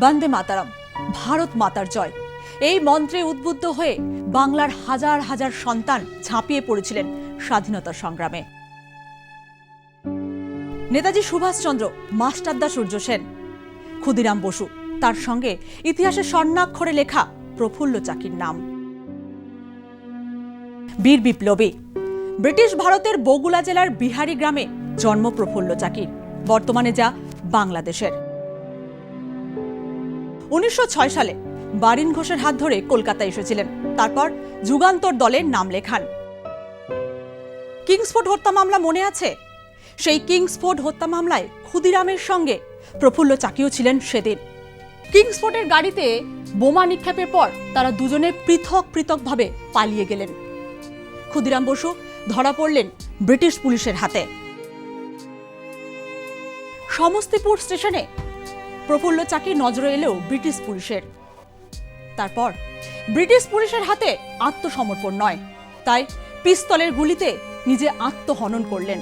বন্দে মাতারাম, ভারত মাতার জয়। এই মন্ত্রে উদ্বুদ্ধ হয়ে বাংলার হাজার হাজার সন্তান ঝাঁপিয়ে পড়েছিলেন স্বাধীনতা সংগ্রামে। নেতাজি সুভাষচন্দ্র, মাস্টারদা সূর্য সেন, ক্ষুদিরাম বসু, তার সঙ্গে ইতিহাসে স্বর্ণাক্ষরে লেখা প্রফুল্ল চাকির নাম। বীর বিপ্লবী, ব্রিটিশ ভারতের বগুলা জেলার বিহারি গ্রামে জন্ম প্রফুল্ল চাকির। বর্তমানে যা বাংলাদেশের। উনিশশো ছয় সালে বারিন ঘোষের হাত ধরে কলকাতা এসেছিলেন। তারপর যুগান্তর দলের নাম লেখান। কিংসফোর্ড হত্যা মামলা মনে আছে? সেই কিংসফোর্ড হত্যা মামলায় ক্ষুদিরামের সঙ্গে প্রফুল্ল চাকিও ছিলেন সেদিন। কিংসফোর্ডের গাড়িতে বোমা নিক্ষেপের পর তারা দুজনে পৃথক পৃথকভাবে পালিয়ে গেলেন। ক্ষুদিরাম বসু ধরা পড়লেন ব্রিটিশ পুলিশের হাতে। সমস্তিপুর স্টেশনে প্রফুল্ল চাকি নজরে এলেও ব্রিটিশ পুলিশের। তারপর, ব্রিটিশ পুলিশের হাতে আত্মসমর্পণ নয়, তাই পিস্তলের গুলিতে নিজে আত্মহনন করলেন।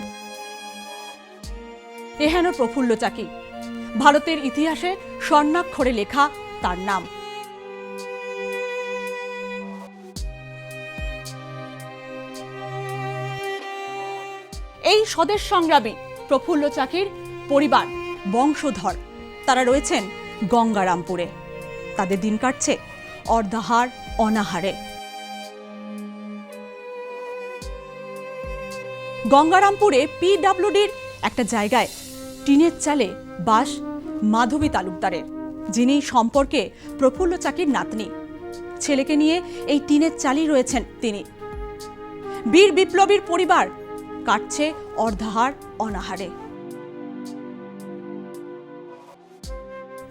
এহেন প্রফুল্ল চাকি, ভারতের ইতিহাসে স্বর্ণাক্ষরে লেখা তার নাম। এই স্বদেশ সংগ্রামী প্রফুল্ল চাকির পরিবার বংশধর। তারা রয়েছেন গঙ্গারামপুরে। তাদের দিন কাটছে অর্ধাহার, অনাহারে। গঙ্গারামপুরে পিডাব্লিউডির একটা জায়গায় টিনের চালে বাস মাধবী তালুকদারের, যিনি সম্পর্কে প্রফুল্ল চাকির নাতনি। ছেলেকে নিয়ে এই টিনের চালই রয়েছেন তিনি। বীর বিপ্লবীর পরিবার কাটছে অর্ধাহার, অনাহারে।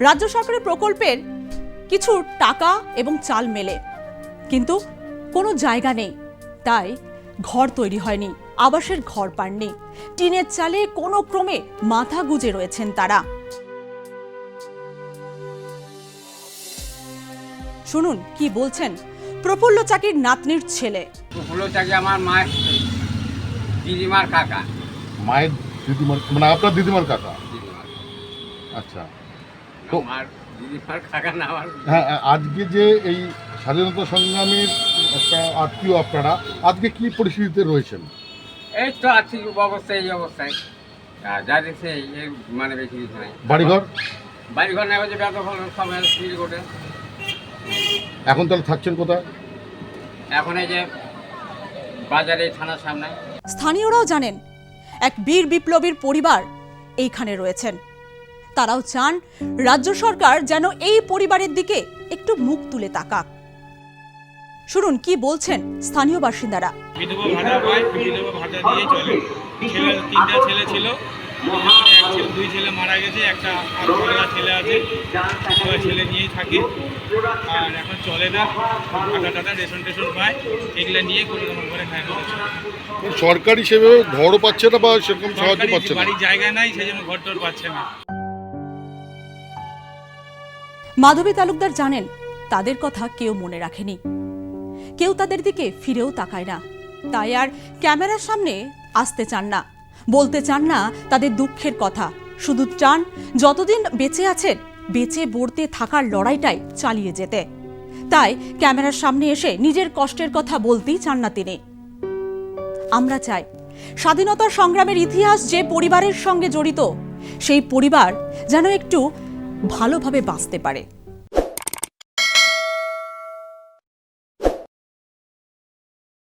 রাজ্য সরকারের প্রকল্পের কিছু টাকা এবং চাল মেলে। কিন্তু কোনো জায়গা নেই। তাই ঘর তৈরি হয়নি আবাসের ঘর পাননি। টিনের চালে কোনো ক্রমে মাথা গুজে রয়েছেন তারা। শুনুন কি বলছেন? প্রফুল্ল চাকির নাতনির ছেলে। প্রফুল্ল চাকি আমার মায়ের দিদিমার কাকা। মায়ের দিদিমার মানে আপনার দিদিমার কাকা? আচ্ছা। হ্যাঁ আজকে যে এই স্বাধীনতা সংগ্রামের একটা আত্মীয় আপনারা আজকে কি পরিস্থিতিতে রয়েছেন? এই তো আর্থিক অবস্থা এই অবস্থায়। আর যা দেখছে এই মানে বেশি কিছু নাই। বাড়িঘর? বাড়িঘর নেওয়া যে এখন তাহলে থাকছেন কোথায়? এখন এই যে বাজারে থানার সামনে। স্থানীয়রাও জানেন এক বীর বিপ্লবীর পরিবার এইখানে রয়েছেন। তারাও চান রাজ্য সরকার যেন এই পরিবারের দিকে একটু মুখ তুলে তাকাক। শুনুন কি বলছেন স্থানীয় বাসিন্দারা? বিধবা ভাতা পায় বিধবা ভাতা দিয়ে চলে। ছেলে তিনটা ছেলে ছিল। দুজনে এক ছেলে দুই ছেলে মারা গেছে একটা ছেলে আছে। ওই ছেলে নিয়েই থাকে। আর এখন চলে না। টাকা টাকা রেশন টেশন পায়। এগুলো নিয়ে কোনো রকম করে খায় না। সরকারি সেভাবে ঘরও পাচ্ছে না বা সেরকম সাহায্য পাচ্ছে না? বাড়ির জায়গা নাই সেই জন্য ঘর টর পাচ্ছে না। মাধবী তালুকদার জানেন, তাদের কথা কেউ মনে রাখেনি। কেউ তাদের দিকে ফিরেও তাকায় না। তাই আর ক্যামেরার সামনে আসতে চান না। বলতে চান না তাদের দুঃখের কথা। শুধু চান যতদিন বেঁচে আছেন, বেঁচে বড়তে থাকার লড়াইটাই চালিয়ে যেতে। তাই ক্যামেরার সামনে এসে নিজের কষ্টের কথা বলতেই চান না তিনি। আমরা চাই স্বাধীনতা সংগ্রামের ইতিহাস যে পরিবারের সঙ্গে জড়িত, সেই পরিবার যেন একটু ভালোভাবে বাঁচতে পারে।